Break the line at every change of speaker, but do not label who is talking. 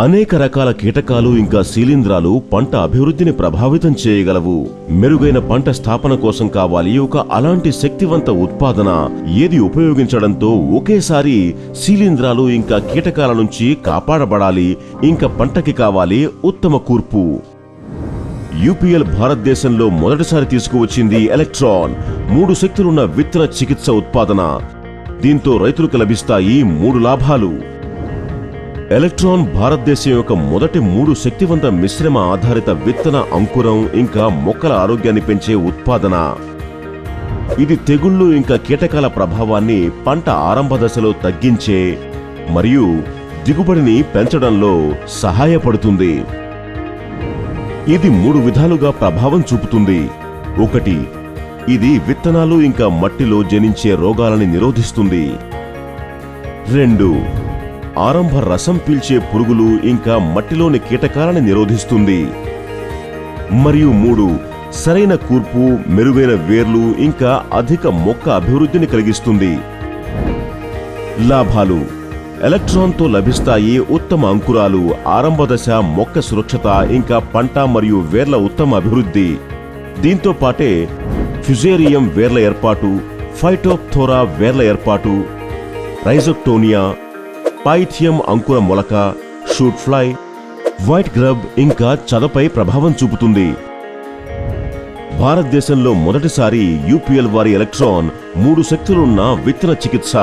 అనేక రకాల కీటకాలు ఇంకా శీలింధ్రాలు పంట అభివృద్ధిని ప్రభావితం చేయగలవు. మెరుగైన పంట స్థాపన కోసం కావాలి ఒక అలాంటి శక్తివంత ఉత్పాదన. ఏది ఉపయోగించడంతో ఒకేసారి శిలీంధ్రాలు ఇంకా కీటకాల నుంచి కాపాడబడాలి. ఇంకా పంటకి కావాలి ఉత్తమ కూర్పు. యూపీఎల్ భారతదేశంలో మొదటిసారి తీసుకువచ్చింది ఎలక్ట్రాన్. మూడు శక్తులున్న విత్తన చికిత్స ఉత్పాదన. దీంతో రైతులకు లభిస్తాయి మూడు లాభాలు. ఎలక్ట్రాన్ భారతదేశం యొక్క మొదటి మూడు శక్తివంత మిశ్రమ ఆధారిత విత్తన అంకురం ఇంకా మొక్కల ఆరోగ్యాన్ని పెంచే ఉత్పాదన. ఇది తెగుళ్ళు ఇంకా కీటకాల ప్రభావాన్ని పంట ఆరంభ దశలో తగ్గించే మరియు దిగుబడిని పెంచడంలో సహాయపడుతుంది. ఇది మూడు విధాలుగా ప్రభావం చూపుతుంది. ఒకటి ఇది విత్తనాలు ఇంకా మట్టిలో జనించే రోగాలని నిరోధిస్తుంది. రెండు ఆరంభ రసం పీల్చే పురుగులు ఇంకా మట్టిలోని కీటకాలను నిరోధిస్తుంది. మరియు మూడు సరైన కూర్పు మెరుగైన వేర్లు ఇంకా అధిక మొక్క అభివృద్ధిని కలిగిస్తుంది. లాభాలు ఎలక్ట్రాన్తో లభిస్తాయి ఉత్తమ అంకురాలు ఆరంభ దశ మొక్క సురక్షత ఇంకా పంట మరియు వేర్ల ఉత్తమ అభివృద్ధి. దీంతో పాటే ఫ్యుజేరియం వేర్ల ఏర్పాటు ఫైటోప్థోరా వేర్ల ఏర్పాటు రైజోక్టోనియా పైథియం అంకుర మొలక షూట్ ఫ్లై వైట్ గ్రబ్ ఇంకా చదపై ప్రభావం చూపుతుంది. భారతదేశంలో మొదటిసారి యూపీఎల్ వారి ఎలక్ట్రాన్ మూడు శక్తులున్న విత్తన చికిత్స.